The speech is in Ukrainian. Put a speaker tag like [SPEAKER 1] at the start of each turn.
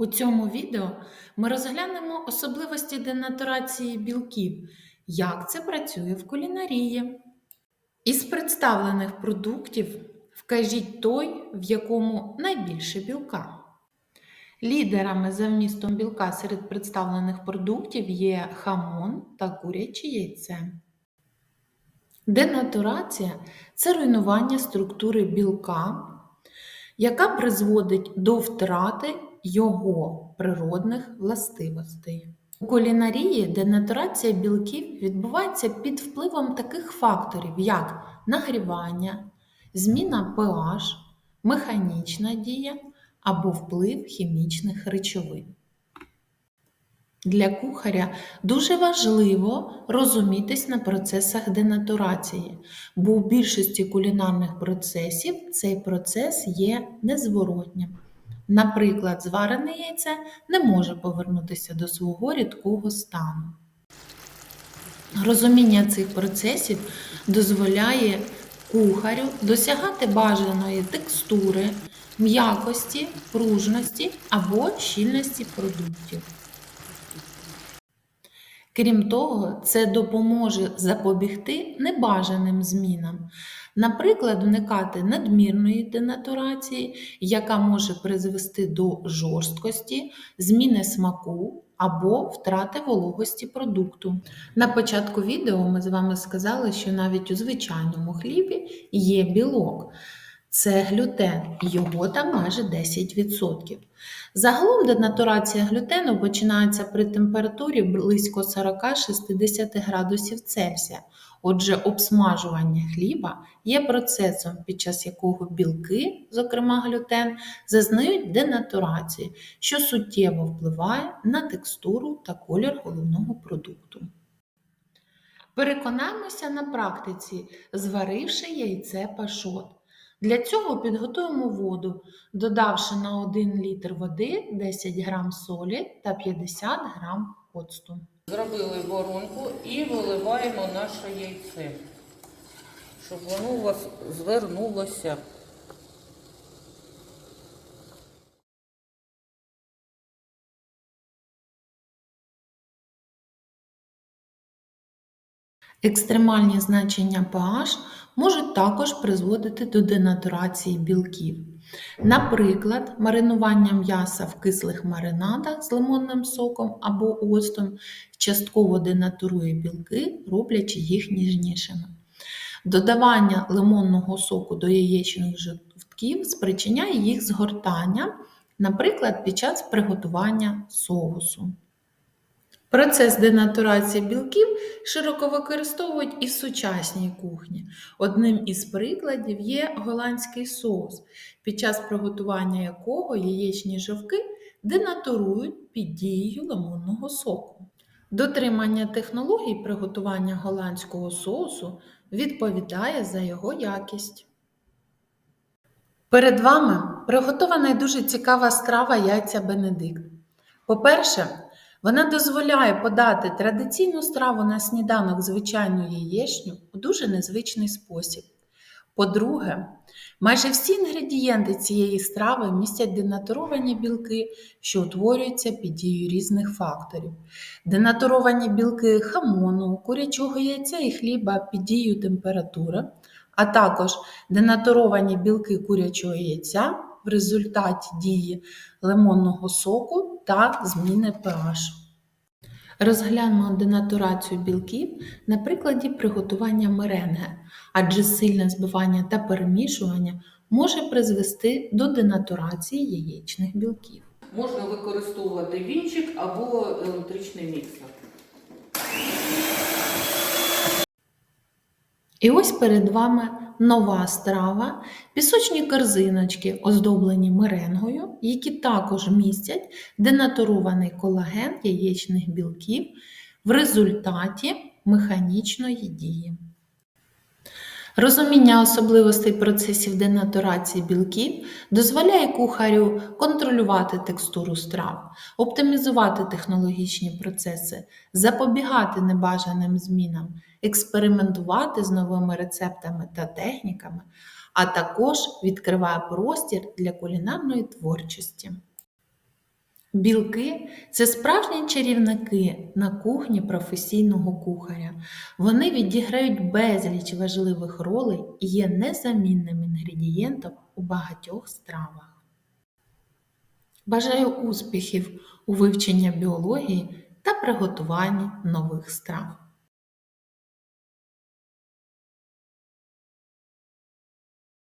[SPEAKER 1] У цьому відео ми розглянемо особливості денатурації білків, як це працює в кулінарії. Із представлених продуктів вкажіть той, в якому найбільше білка. Лідерами за вмістом білка серед представлених продуктів є хамон та куряче яйце. Денатурація це руйнування структури білка, яка призводить до втрати його природних властивостей. У кулінарії денатурація білків відбувається під впливом таких факторів, як нагрівання, зміна pH, механічна дія або вплив хімічних речовин. Для кухаря дуже важливо розумітись на процесах денатурації, бо у більшості кулінарних процесів цей процес є незворотнім. Наприклад, зварене яйце не може повернутися до свого рідкого стану. Розуміння цих процесів дозволяє кухарю досягати бажаної текстури, м'якості, пружності або щільності продуктів. Крім того, це допоможе запобігти небажаним змінам, наприклад, уникати надмірної денатурації, яка може призвести до жорсткості, зміни смаку або втрати вологості продукту. На початку відео ми з вами сказали, що навіть у звичайному хлібі є білок. Це глютен, його там майже 10%. Загалом денатурація глютену починається при температурі близько 40-60 градусів Цельсія. Отже, обсмажування хліба є процесом, під час якого білки, зокрема глютен, зазнають денатурації, що суттєво впливає на текстуру та колір головного продукту. Переконаємося на практиці, зваривши яйце пашот. Для цього підготуємо воду, додавши на 1 літр води 10 г солі та 50 г оцту.
[SPEAKER 2] Зробили воронку і виливаємо наше яйце, щоб воно у вас звернулося.
[SPEAKER 1] Екстремальні значення pH можуть також призводити до денатурації білків. Наприклад, маринування м'яса в кислих маринадах з лимонним соком або оцтом частково денатурує білки, роблячи їх ніжнішими. Додавання лимонного соку до яєчних жовтків спричиняє їх згортання, наприклад, під час приготування соусу. Процес денатурації білків широко використовують і в сучасній кухні. Одним із прикладів є голландський соус, під час приготування якого яєчні жовки денатурують під дією лимонного соку. Дотримання технологій приготування голландського соусу відповідає за його якість. Перед вами приготована і дуже цікава страва яйця Бенедикт. По-перше, вона дозволяє подати традиційну страву на сніданок звичайну яєчню у дуже незвичний спосіб. По-друге, майже всі інгредієнти цієї страви містять денатуровані білки, що утворюються під дією різних факторів. Денатуровані білки хамону, курячого яйця і хліба під дією температури, а також денатуровані білки курячого яйця в результаті дії лимонного соку та зміни pH. Розглянемо денатурацію білків на прикладі приготування меренге, адже сильне збивання та перемішування може призвести до денатурації яєчних білків.
[SPEAKER 2] Можна використовувати вінчик або електричний міксер.
[SPEAKER 1] І ось перед вами нова страва, пісочні корзиночки, оздоблені меренгою, які також містять денатурований колаген яєчних білків в результаті механічної дії. Розуміння особливостей процесів денатурації білків дозволяє кухарю контролювати текстуру страв, оптимізувати технологічні процеси, запобігати небажаним змінам, експериментувати з новими рецептами та техніками, а також відкриває простір для кулінарної творчості. Білки це справжні чарівники на кухні професійного кухаря. Вони відіграють безліч важливих ролей і є незамінним інгредієнтом у багатьох стравах. Бажаю успіхів у вивченні біології та приготуванні нових страв.